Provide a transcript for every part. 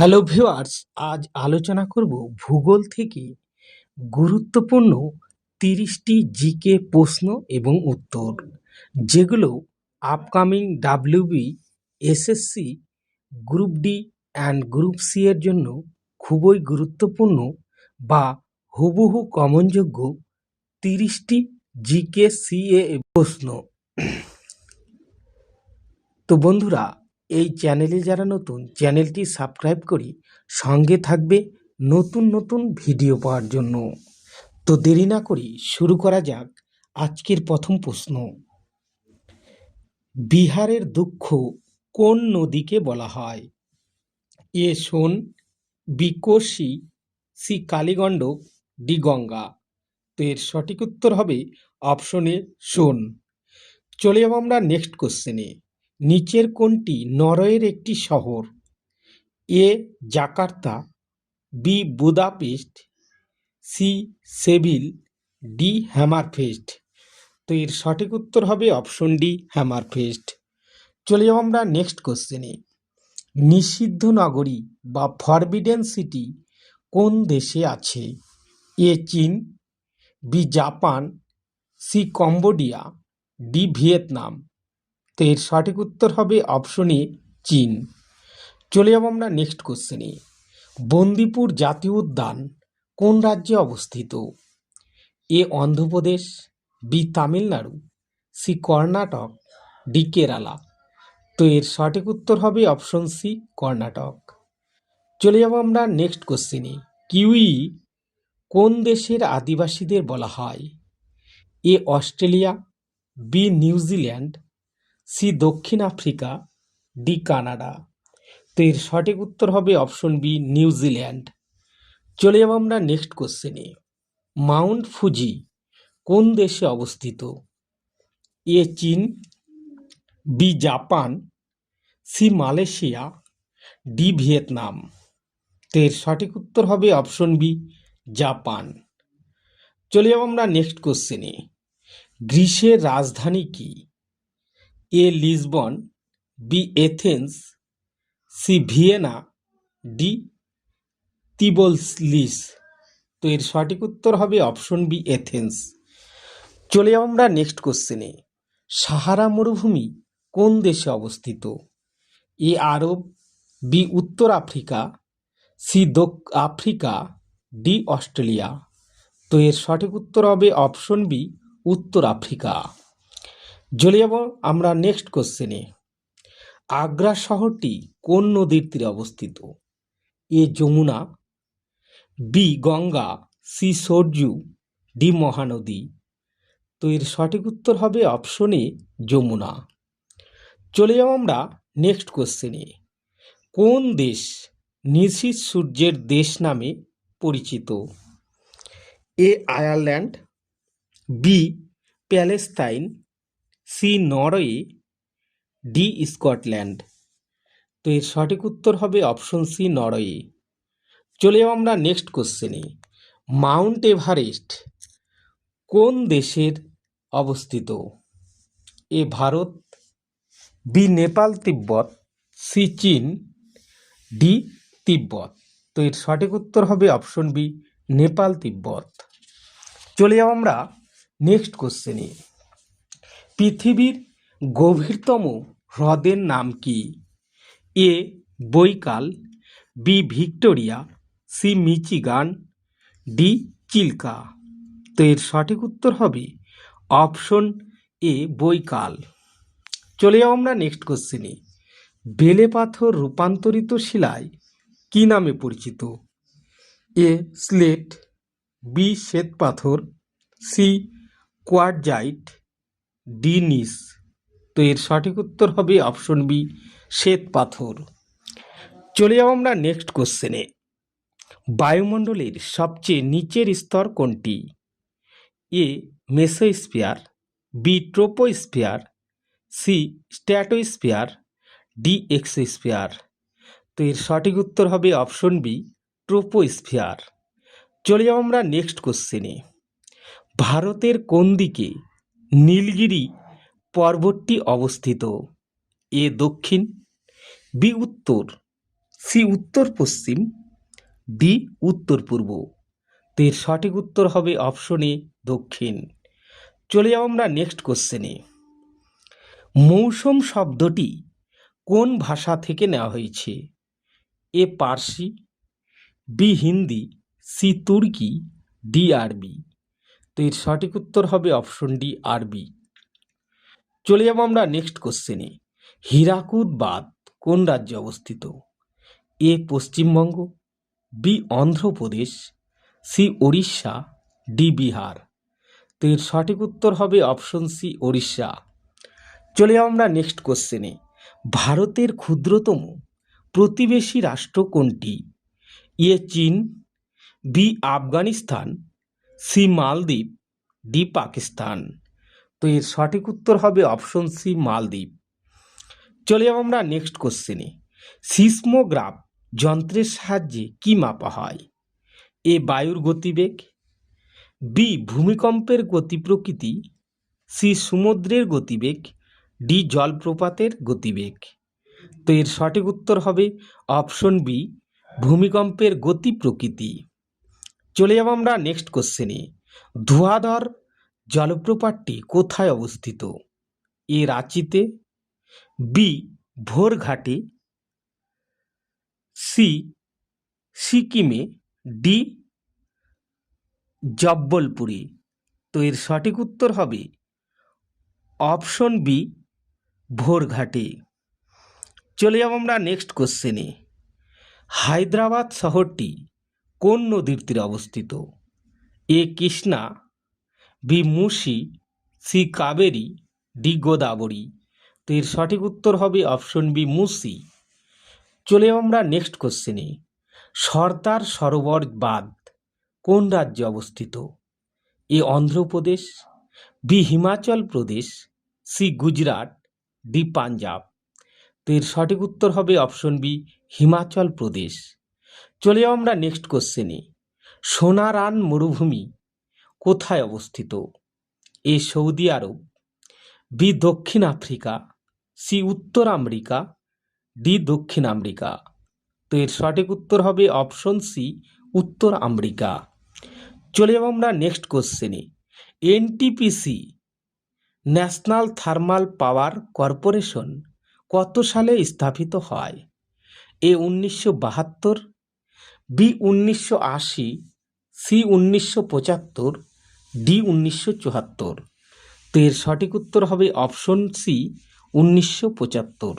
Hello viewers আজ আলোচনা করব ভূগোল থেকে গুরুত্বপূর্ণ তিরিশটি জিকে প্রশ্ন এবং উত্তর, যেগুলো upcoming WB SSC group D and group C এর জন্য খুবই গুরুত্বপূর্ণ বা হুবহু কমনযোগ্য তিরিশটি জিকে সিএ প্রশ্ন। তো বন্ধুরা এই চ্যানেলে যারা নতুন, চ্যানেলটি সাবস্ক্রাইব করি সঙ্গে থাকবে নতুন নতুন ভিডিও পাওয়ার জন্য। তো দেরি না করি শুরু করা যাক আজকের প্রথম প্রশ্ন। বিহারের দুঃখ কোন নদীকে বলা হয়? A Son, B Kosi, C Kaligand D Ganga. তো এর সঠিক উত্তর হবে অপশনে সোন। চলে যাব আমরা নেক্সট কোশ্চেনে নিচের কোনটি নরওয়ের একটি শহর। A Jakarta, B Budapest, C Seville, D Hammerfest. তো এর সঠিক উত্তর হবে অপশন ডি, হ্যামারফেস্ট। চলে যাব আমরা নেক্সট কোশ্চেনে নিষিদ্ধ নগরী বা ফরবিডেন সিটি কোন দেশে আছে? এ চীন, B Japan, C Cambodia, D Vietnam. তো এর সঠিক উত্তর হবে অপশন চীন। চলে যাব আমরা নেক্সট কোশ্চেনে বন্দিপুর জাতীয় উদ্যান কোন রাজ্যে অবস্থিত? A Andhra Pradesh, B Tamil Nadu, C Karnataka, D Kerala. তো এর সঠিক উত্তর হবে অপশন সি কর্ণাটক। চলে যাব আমরা নেক্সট কোশ্চেনে কিউই কোন দেশের আদিবাসীদের বলা হয়? A Australia, B New Zealand C দক্ষিণ আফ্রিকা, ডি কানাডা। তো এর সঠিক উত্তর হবে অপশন বি নিউজিল্যান্ড চলে যাব আমরা নেক্সট কোশ্চেনে মাউন্ট ফুজি কোন দেশে অবস্থিত? এ চীন, B Japan, C Malaysia, D Vietnam. তো এর সঠিক উত্তর হবে অপশন বি, জাপান। চলে যাব আমরা নেক্সট কোশ্চেনে গ্রিসের রাজধানী কি? A Lisbon B Athens C Vienna D Tbilisi তো এর সঠিক উত্তর হবে অপশন বি এথেন্স চলে যাব আমরা নেক্সট কোশ্চেনে সাহারা মরুভূমি কোন দেশে অবস্থিত? এ আরব বি উত্তর Africa C Africa D Australia. তো এর সঠিক উত্তর হবে অপশন বি উত্তর আফ্রিকা। চলে যাব আমরা নেক্সট কোশ্চেনে আগ্রা শহরটি কোন নদীর তীরে অবস্থিত? A Yamuna B Ganga C Saryu D Mahanadi. তো এর সঠিক উত্তর হবে অপশনে যমুনা। চলে যাব আমরা নেক্সট কোশ্চেনে কোন দেশ নিশীত সূর্যের দেশ নামে পরিচিত? A Ireland B Palestine C Norway, D Scotland. তো এর সঠিক উত্তর হবে অপশন সি নরওয়ে। চলে যাব আমরা নেক্সট কোশ্চেনে মাউন্ট এভারেস্ট কোন দেশের অবস্থিত? A Bharat, B Nepal, Tibet, C চীন, ডি তিব্বত। তো এর সঠিক উত্তর হবে অপশন বি নেপাল, তিব্বত। চলে যাব আমরা নেক্সট কোশ্চেনে পৃথিবীর গভীরতম হ্রদের নাম কি? A. Baikal, B. Victoria, C. Michigan, D. Chilka. তো এর সঠিক উত্তর হবে অপশন এ, বৈকাল। চলে যাও আমরা নেক্সট কোশ্চেনে বেলে পাথর রূপান্তরিত শিলায় কি নামে পরিচিত? এ. Slate, B. শ্বেত পাথর, সি. কোয়ারজাইট ডি নিস। তো এর সঠিক উত্তর হবে অপশন বি, শ্বেত পাথর। চলে যাব আমরা নেক্সট কোশ্চেনে বায়ুমণ্ডলের সবচেয়ে নিচের স্তর কোনটি? A, mesosphere, B, troposphere, C, stratosphere, D, exosphere. তো এর সঠিক উত্তর হবে অপশন বি, ট্রোপোস্ফিয়ার। চলে যাব আমরা নেক্সট কোশ্চেনে ভারতের কোন দিকে নীলগিরি পর্বতটি অবস্থিত। এ দক্ষিণ, বি উত্তর, সি উত্তর পশ্চিম, ডি উত্তর পূর্ব। তো এর সঠিক উত্তর হবে অপশন এ, দক্ষিণ। চলে যাব আমরা নেক্সট কোশ্চেনে মৌসুম শব্দটি কোন ভাষা থেকে নেওয়া হয়েছে? A Parsi, B Hindi, C তুর্কি, ডি আরবি। তো এর সঠিক উত্তর হবে অপশন ডি আরবি চলে যাব আমরা নেক্সট কোশ্চেনে হীরাকুদ বাঁধ কোন রাজ্যে অবস্থিত? A, Paschimbanga B Andhra Pradesh C Odisha D Bihar. তো এর সঠিক উত্তর হবে অপশন সি ওড়িশা। চলে যাব আমরা নেক্সট কোশ্চেনে ভারতের ক্ষুদ্রতম প্রতিবেশী রাষ্ট্র কোনটি? এ, চীন বি আফগানিস্তান সি মালদ্বীপ, ডি পাকিস্তান। তো এর সঠিক উত্তর হবে অপশন সি মালদ্বীপ। চলে যাব আমরা নেক্সট কোশ্চেনে সিসমোগ্রাফ যন্ত্রের সাহায্যে কি মাপা হয়? এ বায়ুর গতিবেগ, বি ভূমিকম্পের গতি প্রকৃতি, সি সমুদ্রের গতিবেগ, ডি জলপ্রপাতের গতিবেগ। তো এর সঠিক উত্তর হবে অপশন বি ভূমিকম্পের গতি প্রকৃতি। চলে যাব আমরা নেক্সট কোশ্চেনে ধোয়াধর জলপ্রপাতটি কোথায় অবস্থিত? এ রাঁচিতে বি ভোরঘাটে সি সিকিমে ডি জব্বলপুরে। তো এর সঠিক উত্তর হবে অপশন বি ভোরঘাটে। চলে যাব আমরা নেক্সট কোশ্চেনে হায়দ্রাবাদ শহরটি কোন নদীর তীরে অবস্থিত? A Krishna, B Musi, C Kaveri, D Godavari. তো এর সঠিক উত্তর হবে অপশন বি মুসি। চলে আমরা নেক্সট কোশ্চেনে সর্দার সরোবর বাঁধ কোন রাজ্যে অবস্থিত? A Andhra Pradesh, B Himachal Pradesh, C Gujarat, D Punjab. তো এর সঠিক উত্তর হবে অপশন বি হিমাচল প্রদেশ। চলে যাব আমরা নেক্সট কোশ্চেনে সোনারান মরুভূমি কোথায় অবস্থিত? এ সৌদি আরব, বি দক্ষিণ আফ্রিকা, সি উত্তর আমেরিকা, ডি দক্ষিণ আমেরিকা। তো এর সঠিক উত্তর হবে অপশন সি উত্তর আমেরিকা। চলে যাব আমরা নেক্সট কোশ্চেনে NTPC National Thermal Power Corporation কত সালে স্থাপিত হয়? এ উনিশশো বাহাত্তর বি উনিশশো আশি, সি উনিশশো পঁচাত্তর, ডি উনিশশো চুয়াত্তর। তো এর সঠিক উত্তর হবে অপশন সি, উনিশশো পঁচাত্তর।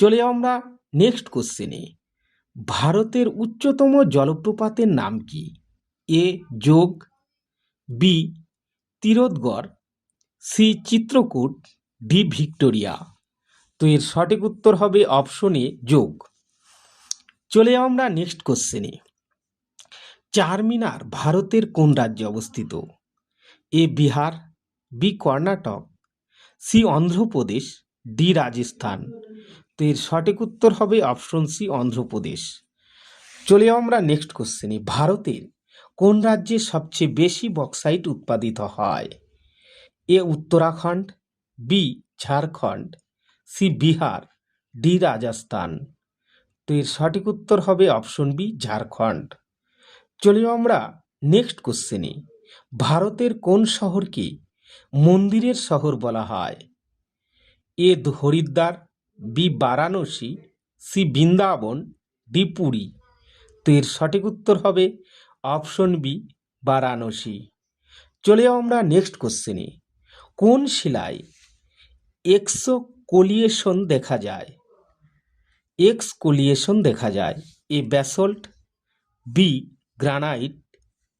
চলে যাব আমরা নেক্সট কোশ্চেনে ভারতের উচ্চতম জলপ্রপাতের নাম কি? এ যোগ, B Tirodgarh, C Chitrakoot, D Victoria. তো এর সঠিক উত্তর হবে অপশনে যোগ। চলে যাব আমরা নেক্সট কোশ্চেনে চারমিনার ভারতের কোন রাজ্যে অবস্থিত? A Bihar, B Karnataka, C Andhra Pradesh, D Rajasthan. তো এর সঠিক উত্তর হবে অপশন সি অন্ধ্রপ্রদেশ। চলে যাব আমরা নেক্সট কোশ্চেনে ভারতের কোন রাজ্যে সবচেয়ে বেশি বক্সাইট উৎপাদিত হয়? A Uttarakhand, B Jharkhand, C Bihar, D Rajasthan. তো এর সঠিক উত্তর হবে অপশন বি, ঝাড়খণ্ড। চলে যাব আমরা নেক্সট কোশ্চেনে, ভারতের কোন শহরকে মন্দিরের শহর বলা হয়? A, Haridwar, B, Varanasi, C, Vrindavan, D, Puri. তো এর সঠিক উত্তর হবে অপশন বি, বারাণসী। চলে আমরা নেক্সট কোশ্চেনে, কোন শিলায় এক্সো কোলিয়েশন দেখা যায়? এক্স কোলিয়েশন দেখা যায়। A basalt B granite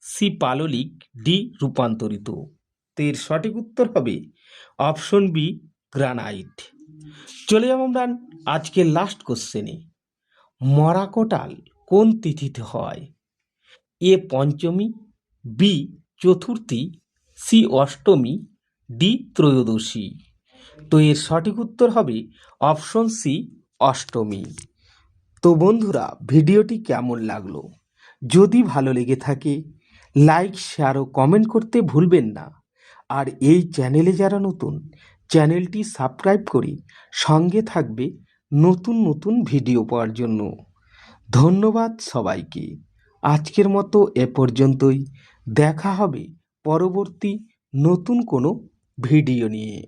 C পাললিক ডি রূপান্তরিত। তো এর সঠিক উত্তর হবে অপশন বি গ্রানাইট চলে যাব আমরা আজকের লাস্ট কোশ্চেনে মরাকোটাল কোন তিথিতে হয়? এ পঞ্চমী বি চতুর্থী সি অষ্টমী ডি ত্রয়োদশী। তো এর সঠিক উত্তর হবে অপশন সি অষ্টমী। তো বন্ধুরা, ভিডিওটি কেমন লাগল? যদি ভালো লেগে থাকে, লাইক, শেয়ার ও কমেন্ট করতে ভুলবেন না। আর এই চ্যানেলে যারা নতুন, চ্যানেলটি সাবস্ক্রাইব করে সঙ্গে থাকবে নতুন নতুন ভিডিও পাওয়ার জন্য। ধন্যবাদ সবাইকে। আজকের মতো এ পর্যন্তই। দেখা হবে পরবর্তী নতুন কোনো ভিডিও নিয়ে।